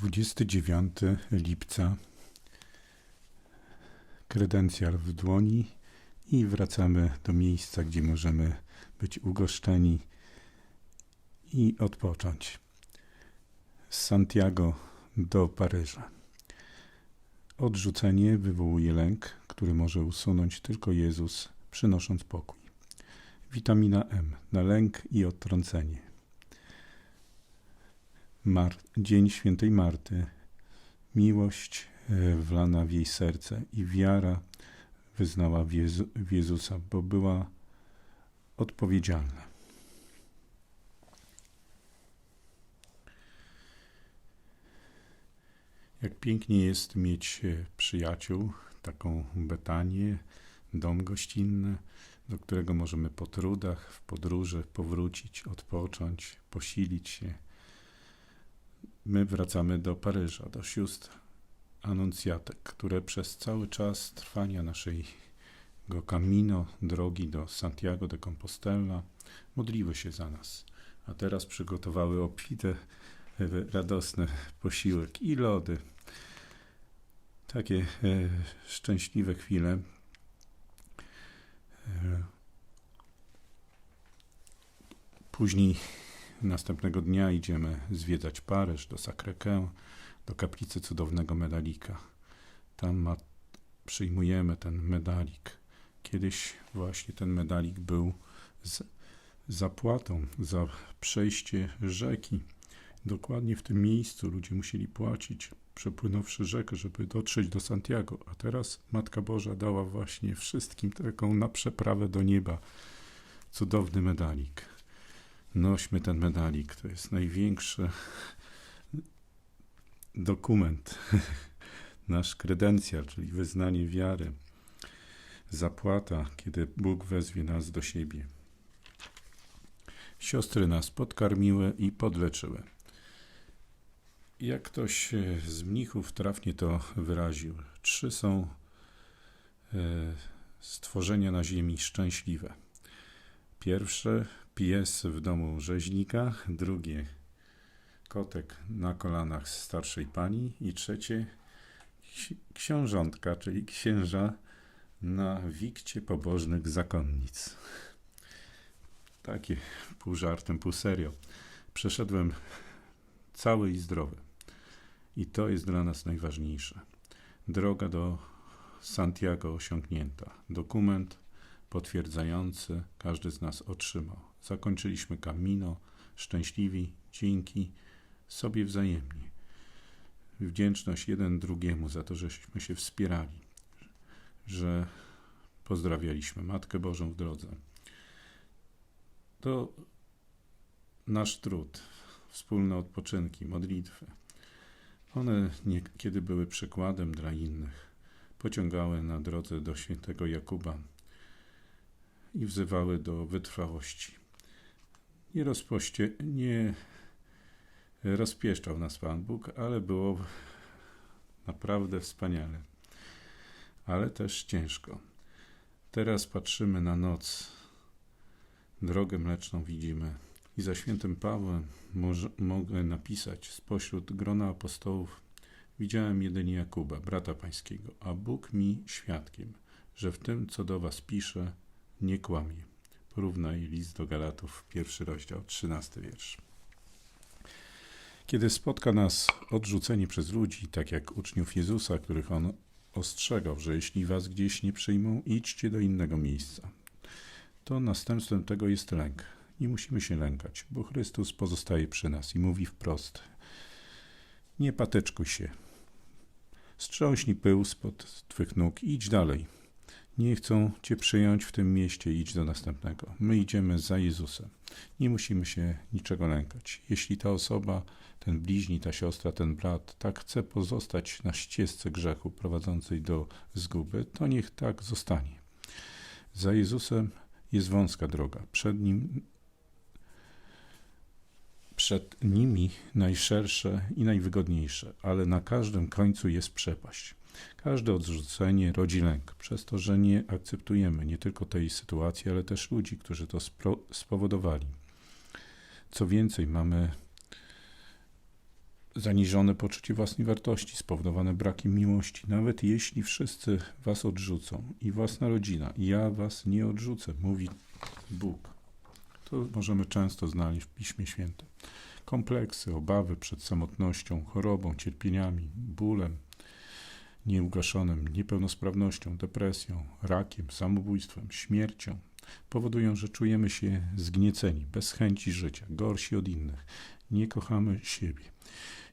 29 lipca. Kredencjal w dłoni i wracamy do miejsca, gdzie możemy być ugoszczeni i odpocząć. Z Santiago do Paryża. Odrzucenie wywołuje lęk, który może usunąć tylko Jezus, przynosząc pokój. Witamina M na lęk i odtrącenie. Mar Dzień Świętej Marty. Miłość e, wlana w jej serce i wiara wyznała w, Jezu w Jezusa, bo była odpowiedzialna. Jak pięknie jest mieć e, przyjaciół, taką Betanię, dom gościnny, do którego możemy po trudach, w podróży powrócić, odpocząć, posilić się my wracamy do Paryża, do sióstr anuncjatek, które przez cały czas trwania naszego camino, drogi do Santiago de Compostela, modliły się za nas. A teraz przygotowały obfite, radosny posiłek i lody. Takie e, szczęśliwe chwile. E, później Następnego dnia idziemy zwiedzać Paryż, do Sacré-Cœur, do kaplicy cudownego medalika. Tam ma, przyjmujemy ten medalik. Kiedyś właśnie ten medalik był z zapłatą za przejście rzeki. Dokładnie w tym miejscu ludzie musieli płacić, przepłynąwszy rzekę, żeby dotrzeć do Santiago. A teraz Matka Boża dała właśnie wszystkim taką na przeprawę do nieba cudowny medalik nośmy ten medalik. To jest największy dokument, nasz kredencjal, czyli wyznanie wiary, zapłata, kiedy Bóg wezwie nas do siebie. Siostry nas podkarmiły i podleczyły. Jak ktoś z mnichów trafnie to wyraził, trzy są e, stworzenia na ziemi szczęśliwe. Pierwsze pies w domu rzeźnika, drugie kotek na kolanach starszej pani i trzecie książątka, czyli księża na wikcie pobożnych zakonnic. Takie pół żartem, pół serio. Przeszedłem cały i zdrowy. I to jest dla nas najważniejsze. Droga do Santiago osiągnięta. Dokument potwierdzający każdy z nas otrzymał. Zakończyliśmy Camino szczęśliwi, dzięki sobie wzajemnie. Wdzięczność jeden drugiemu za to, żeśmy się wspierali, że pozdrawialiśmy Matkę Bożą w drodze. To nasz trud, wspólne odpoczynki, modlitwy. One niekiedy były przykładem dla innych. Pociągały na drodze do świętego Jakuba i wzywały do wytrwałości. Nie, rozpoście, nie rozpieszczał nas Pan Bóg, ale było naprawdę wspaniale. Ale też ciężko. Teraz patrzymy na noc. Drogę mleczną widzimy. I za świętym Pawłem może, mogę napisać spośród grona apostołów widziałem jedynie Jakuba, brata pańskiego, a Bóg mi świadkiem, że w tym, co do was piszę, nie kłamie. Porównaj list do Galatów, pierwszy rozdział, trzynasty wiersz. Kiedy spotka nas odrzucenie przez ludzi, tak jak uczniów Jezusa, których on ostrzegał, że jeśli was gdzieś nie przyjmą, idźcie do innego miejsca, to następstwem tego jest lęk. Nie musimy się lękać, bo Chrystus pozostaje przy nas i mówi wprost: Nie patyczkuj się. Strząśnij pył spod twych nóg i idź dalej nie chcą Cię przyjąć w tym mieście, idź do następnego. My idziemy za Jezusem. Nie musimy się niczego lękać. Jeśli ta osoba, ten bliźni, ta siostra, ten brat, tak chce pozostać na ścieżce grzechu prowadzącej do zguby, to niech tak zostanie. Za Jezusem jest wąska droga. Przed nim przed nimi najszersze i najwygodniejsze, ale na każdym końcu jest przepaść. Każde odrzucenie rodzi lęk, przez to, że nie akceptujemy nie tylko tej sytuacji, ale też ludzi, którzy to spowodowali. Co więcej, mamy zaniżone poczucie własnej wartości, spowodowane brakiem miłości. Nawet jeśli wszyscy was odrzucą i własna rodzina, ja was nie odrzucę, mówi Bóg. To możemy często znaleźć w Piśmie Świętym. Kompleksy, obawy przed samotnością, chorobą, cierpieniami, bólem, nieugaszonym, niepełnosprawnością, depresją, rakiem, samobójstwem, śmiercią powodują, że czujemy się zgnieceni, bez chęci życia, gorsi od innych, nie kochamy siebie.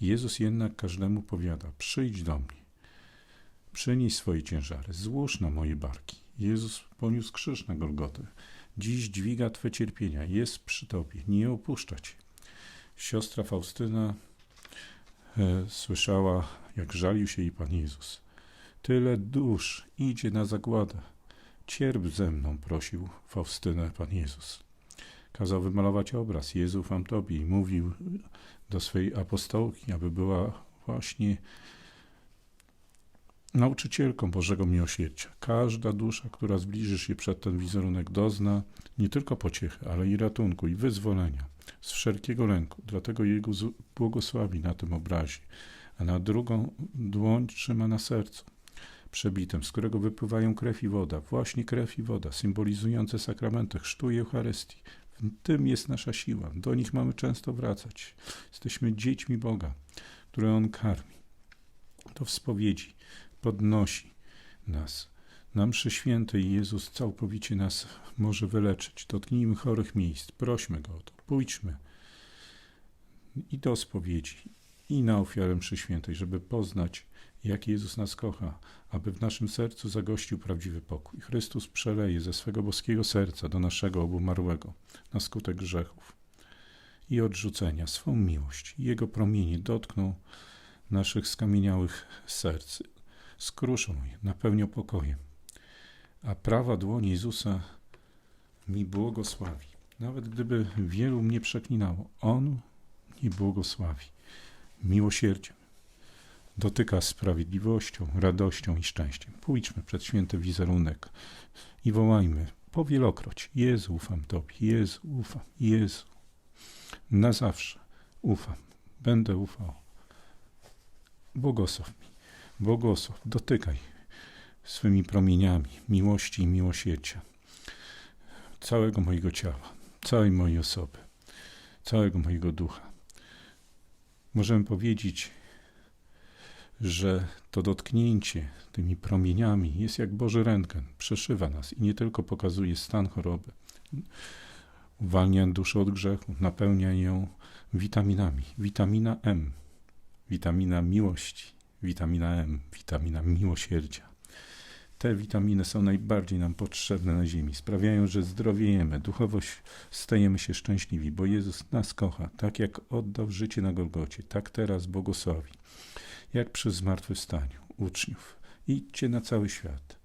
Jezus jednak każdemu powiada: Przyjdź do mnie, przynieś swoje ciężary, złóż na moje barki. Jezus poniósł krzyż na Golgotę. Dziś dźwiga Twe cierpienia, jest przy Tobie, nie opuszcza. Siostra Faustyna e, słyszała, jak żalił się jej Pan Jezus. Tyle dusz idzie na zagładę. Cierp ze mną, prosił Faustynę Pan Jezus. Kazał wymalować obraz. Jezu wam Tobie i mówił do swej apostołki, aby była właśnie nauczycielką Bożego Miłosierdzia. Każda dusza, która zbliży się przed ten wizerunek, dozna nie tylko pociechy, ale i ratunku i wyzwolenia z wszelkiego lęku. Dlatego Jego błogosławi na tym obrazie, a na drugą dłoń trzyma na sercu przebitem, z którego wypływają krew i woda, właśnie krew i woda, symbolizujące sakramenty chrztu i Eucharystii. W tym jest nasza siła, do nich mamy często wracać. Jesteśmy dziećmi Boga, które On karmi. To w spowiedzi podnosi nas. Na mszy świętej Jezus całkowicie nas może wyleczyć. Dotknijmy chorych miejsc, prośmy Go o to, pójdźmy i do spowiedzi, i na ofiarę mszy świętej, żeby poznać jak Jezus nas kocha, aby w naszym sercu zagościł prawdziwy pokój. Chrystus przeleje ze swego boskiego serca do naszego obumarłego na skutek grzechów i odrzucenia swą miłość. Jego promienie dotkną naszych skamieniałych serc, skruszą je, napełnią pokojem. A prawa dłoń Jezusa mi błogosławi. Nawet gdyby wielu mnie przeklinało, On mi błogosławi miłosierdziem dotyka sprawiedliwością, radością i szczęściem. Pójdźmy przed święty wizerunek i wołajmy powielokroć: Jezu, ufam Tobie, Jezu, ufam, Jezu. Na zawsze ufam, będę ufał. Błogosław mi, błogosław, dotykaj swymi promieniami miłości i miłosierdzia całego mojego ciała, całej mojej osoby, całego mojego ducha. Możemy powiedzieć, że to dotknięcie tymi promieniami jest jak Boży rentgen, przeszywa nas i nie tylko pokazuje stan choroby, uwalnia duszę od grzechu, napełnia ją witaminami. Witamina M, witamina miłości, witamina M, witamina miłosierdzia. Te witaminy są najbardziej nam potrzebne na ziemi. Sprawiają, że zdrowiejemy, duchowość stajemy się szczęśliwi, bo Jezus nas kocha, tak jak oddał życie na Golgocie, tak teraz błogosławi jak przy zmartwychwstaniu uczniów. Idźcie na cały świat.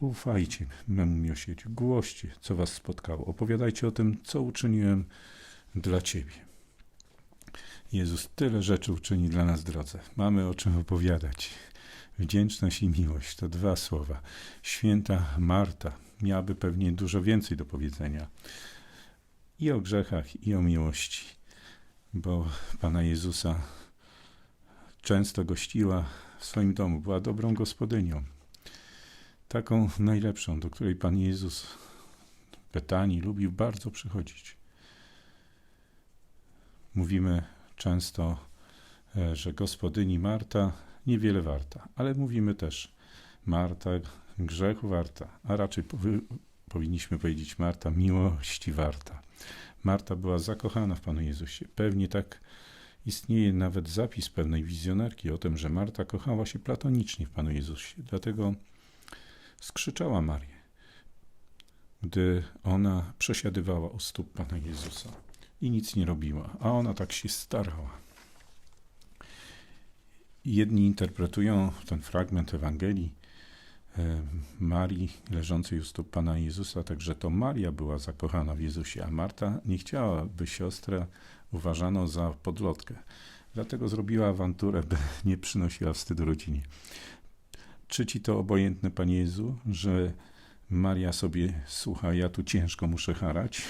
Ufajcie memu miłosierdziu, głoście, co was spotkało. Opowiadajcie o tym, co uczyniłem dla ciebie. Jezus tyle rzeczy uczyni dla nas, drodze. Mamy o czym opowiadać. Wdzięczność i miłość to dwa słowa. Święta Marta miałaby pewnie dużo więcej do powiedzenia i o grzechach, i o miłości, bo Pana Jezusa często gościła w swoim domu, była dobrą gospodynią. Taką najlepszą, do której Pan Jezus Betanii lubił bardzo przychodzić. Mówimy często, e, że gospodyni Marta niewiele warta, ale mówimy też Marta grzechu warta, a raczej powinniśmy powiedzieć Marta miłości warta. Marta była zakochana w Panu Jezusie. Pewnie tak Istnieje nawet zapis pewnej wizjonerki o tym, że Marta kochała się platonicznie w Panu Jezusie. Dlatego skrzyczała Marię, gdy ona przesiadywała u stóp Pana Jezusa i nic nie robiła, a ona tak się starała. Jedni interpretują ten fragment Ewangelii e, Marii leżącej u stóp Pana Jezusa, także to Maria była zakochana w Jezusie, a Marta nie chciała, by siostra uważano za podlotkę. Dlatego zrobiła awanturę, by nie przynosiła wstydu rodzinie. Czy ci to obojętne, Panie Jezu, że Maria sobie słucha, ja tu ciężko muszę harać?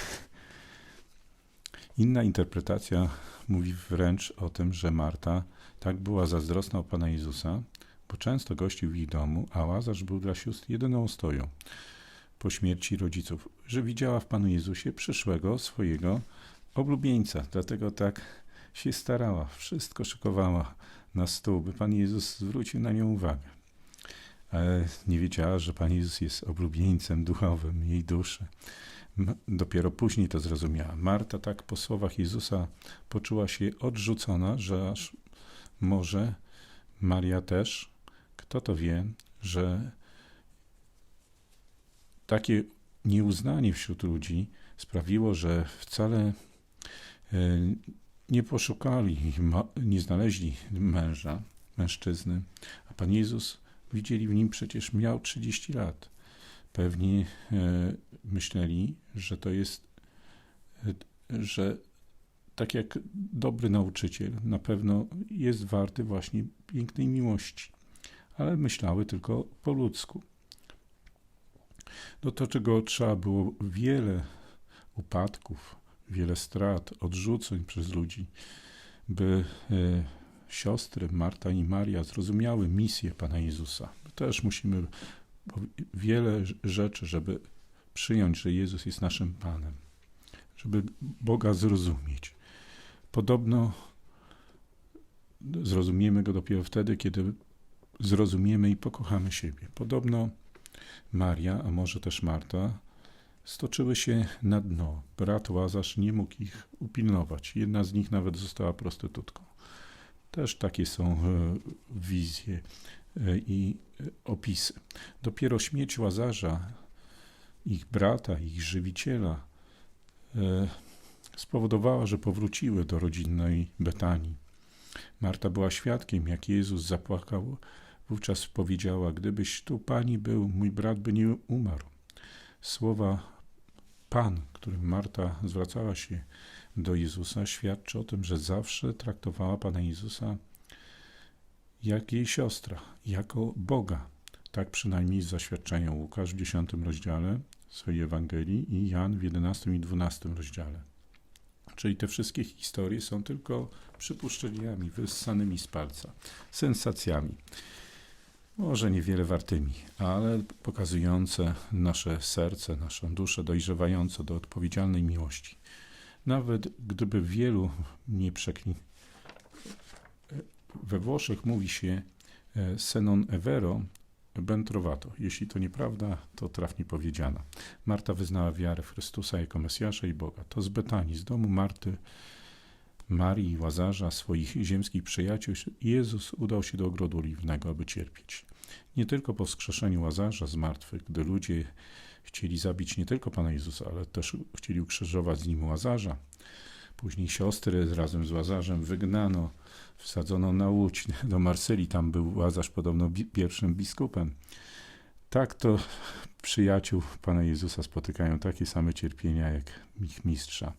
Inna interpretacja mówi wręcz o tym, że Marta tak była zazdrosna o Pana Jezusa, bo często gościł w ich domu, a Łazarz był dla sióstr jedyną ostoją po śmierci rodziców, że widziała w Panu Jezusie przyszłego swojego oblubieńca. Dlatego tak się starała, wszystko szykowała na stół, by Pan Jezus zwrócił na nią uwagę. Ale nie wiedziała, że Pan Jezus jest oblubieńcem duchowym jej duszy. Dopiero później to zrozumiała. Marta tak po słowach Jezusa poczuła się odrzucona, że aż może Maria też, kto to wie, że takie nieuznanie wśród ludzi sprawiło, że wcale e, nie poszukali, nie znaleźli męża, mężczyzny, a Pan Jezus widzieli w nim przecież miał 30 lat. Pewnie e, myśleli, że to jest, e, że tak jak dobry nauczyciel, na pewno jest warty właśnie pięknej miłości, ale myślały tylko po ludzku. Do to, czego trzeba było wiele upadków, wiele strat, odrzuceń przez ludzi, by e, siostry Marta i Maria zrozumiały misję Pana Jezusa. Też musimy wiele rzeczy, żeby przyjąć, że Jezus jest naszym Panem, żeby Boga zrozumieć. Podobno zrozumiemy Go dopiero wtedy, kiedy zrozumiemy i pokochamy siebie. Podobno Maria, a może też Marta, stoczyły się na dno. Brat Łazarz nie mógł ich upilnować. Jedna z nich nawet została prostytutką. Też takie są e, wizje i e, opisy. Dopiero śmierć Łazarza, ich brata, ich żywiciela, e, spowodowała, że powróciły do rodzinnej Betanii. Marta była świadkiem, jak Jezus zapłakał. Wówczas powiedziała: Gdybyś tu pani był, mój brat by nie umarł. Słowa Pan, którym Marta zwracała się do Jezusa, świadczy o tym, że zawsze traktowała Pana Jezusa jak jej siostra, jako Boga. Tak przynajmniej z zaświadczenia Łukasz w 10 rozdziale swojej Ewangelii i Jan w 11 i 12 rozdziale. Czyli te wszystkie historie są tylko przypuszczeniami wyssanymi z palca, sensacjami. Może niewiele wartymi, ale pokazujące nasze serce, naszą duszę dojrzewające do odpowiedzialnej miłości. Nawet gdyby wielu nie przekli... We Włoszech mówi się e, se non è vero, ben trovato. Jeśli to nieprawda, to trafnie powiedziana. Marta wyznała wiarę w Chrystusa jako Mesjasza i Boga. To z Betanii, z domu Marty, Marii i Łazarza, swoich ziemskich przyjaciół, Jezus udał się do ogrodu oliwnego, aby cierpieć. Nie tylko po wskrzeszeniu Łazarza z martwych, gdy ludzie chcieli zabić nie tylko Pana Jezusa, ale też chcieli ukrzyżować z nim Łazarza. Później siostry razem z Łazarzem wygnano, wsadzono na łódź do Marsylii. Tam był Łazarz podobno pierwszym biskupem. Tak to przyjaciół Pana Jezusa spotykają takie same cierpienia jak ich mistrza.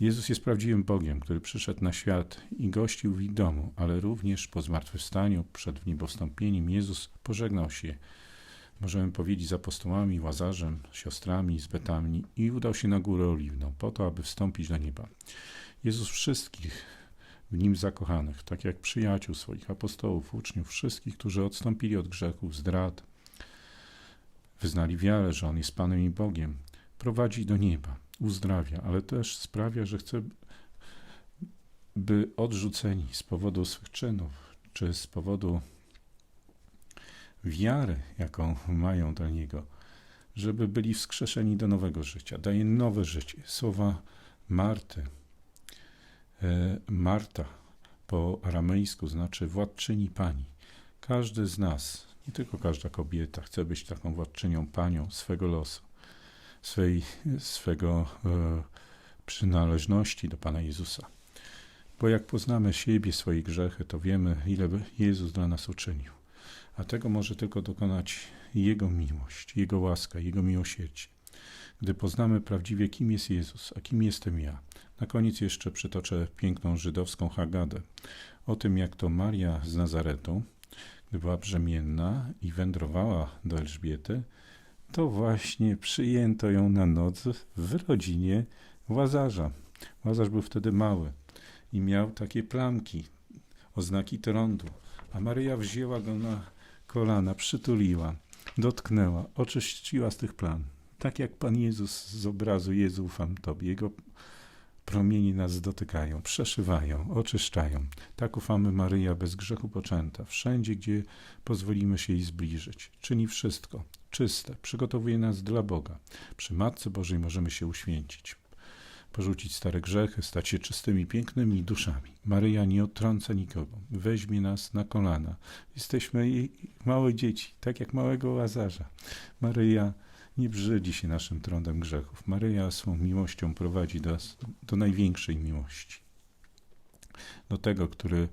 Jezus jest prawdziwym Bogiem, który przyszedł na świat i gościł w ich domu, ale również po zmartwychwstaniu, przed niebowstąpieniem Jezus pożegnał się, możemy powiedzieć, z apostołami, Łazarzem, siostrami, z Betami i udał się na górę oliwną, po to, aby wstąpić do nieba. Jezus wszystkich w nim zakochanych, tak jak przyjaciół swoich apostołów, uczniów, wszystkich, którzy odstąpili od grzechów, zdrad, wyznali wiarę, że On jest Panem i Bogiem, prowadzi do nieba, uzdrawia, ale też sprawia, że chce, by odrzuceni z powodu swych czynów, czy z powodu wiary, jaką mają do Niego, żeby byli wskrzeszeni do nowego życia. Daje nowe życie. Słowa Marty, e, Marta po aramejsku znaczy władczyni pani. Każdy z nas, nie tylko każda kobieta, chce być taką władczynią panią swego losu, swej, swego e, przynależności do Pana Jezusa. Bo jak poznamy siebie, swoje grzechy, to wiemy, ile Jezus dla nas uczynił. A tego może tylko dokonać Jego miłość, Jego łaska, Jego miłosierdzie. Gdy poznamy prawdziwie, kim jest Jezus, a kim jestem ja. Na koniec jeszcze przytoczę piękną żydowską Haggadę o tym, jak to Maria z Nazaretu, gdy była brzemienna i wędrowała do Elżbiety, to właśnie przyjęto ją na noc w rodzinie Łazarza. Łazarz był wtedy mały i miał takie plamki, oznaki trądu, a Maryja wzięła go na kolana, przytuliła, dotknęła, oczyściła z tych plam. Tak jak Pan Jezus z obrazu Jezu ufam Tobie. Jego promieni nas dotykają, przeszywają, oczyszczają. Tak ufamy Maryja bez grzechu poczęta. Wszędzie, gdzie pozwolimy się jej zbliżyć. Czyni wszystko czyste, przygotowuje nas dla Boga. Przy Matce Bożej możemy się uświęcić, porzucić stare grzechy, stać się czystymi, pięknymi duszami. Maryja nie odtrąca nikogo, weźmie nas na kolana. Jesteśmy jej małe dzieci, tak jak małego Łazarza. Maryja nie brzydzi się naszym trądem grzechów. Maryja swą miłością prowadzi nas do największej miłości. Do tego, który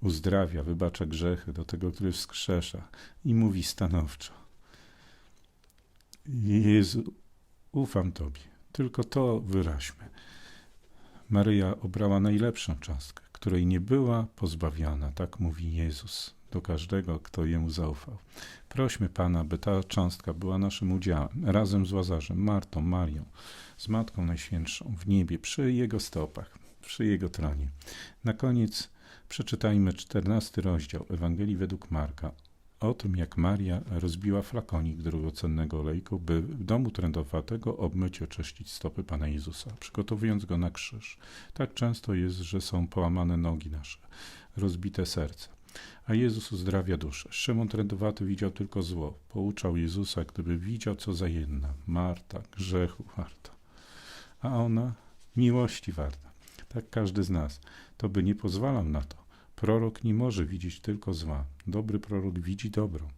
uzdrawia, wybacza grzechy, do tego, który wskrzesza i mówi stanowczo. Jezu, ufam Tobie. Tylko to wyraźmy. Maryja obrała najlepszą cząstkę, której nie była pozbawiona, tak mówi Jezus do każdego, kto Jemu zaufał. Prośmy Pana, by ta cząstka była naszym udziałem, razem z Łazarzem, Martą, Marią, z Matką Najświętszą w niebie, przy Jego stopach, przy Jego tronie. Na koniec przeczytajmy czternasty rozdział Ewangelii według Marka o tym, jak Maria rozbiła flakonik drogocennego olejku, by w domu trędowatego obmyć i oczyścić stopy Pana Jezusa, przygotowując go na krzyż. Tak często jest, że są połamane nogi nasze, rozbite serce. A Jezus uzdrawia duszę. Szymon Trędowaty widział tylko zło. Pouczał Jezusa, gdyby widział, co za jedna. Marta, grzechu warta. A ona miłości warta. Tak każdy z nas. To by nie pozwalał na to. Prorok nie może widzieć tylko zła. Dobry prorok widzi dobro.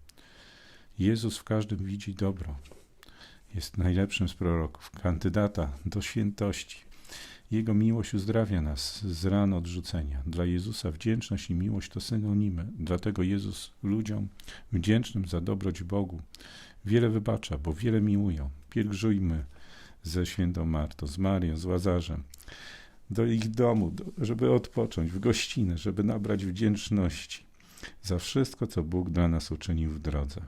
Jezus w każdym widzi dobro. Jest najlepszym z proroków, kandydata do świętości. Jego miłość uzdrawia nas z ran odrzucenia. Dla Jezusa wdzięczność i miłość to synonimy. Dlatego Jezus ludziom wdzięcznym za dobroć Bogu wiele wybacza, bo wiele miłują. Pielgrzujmy ze świętą Martą, z Marią, z Łazarzem do ich domu, do, żeby odpocząć w gościnę, żeby nabrać wdzięczności za wszystko, co Bóg dla nas uczynił w drodze.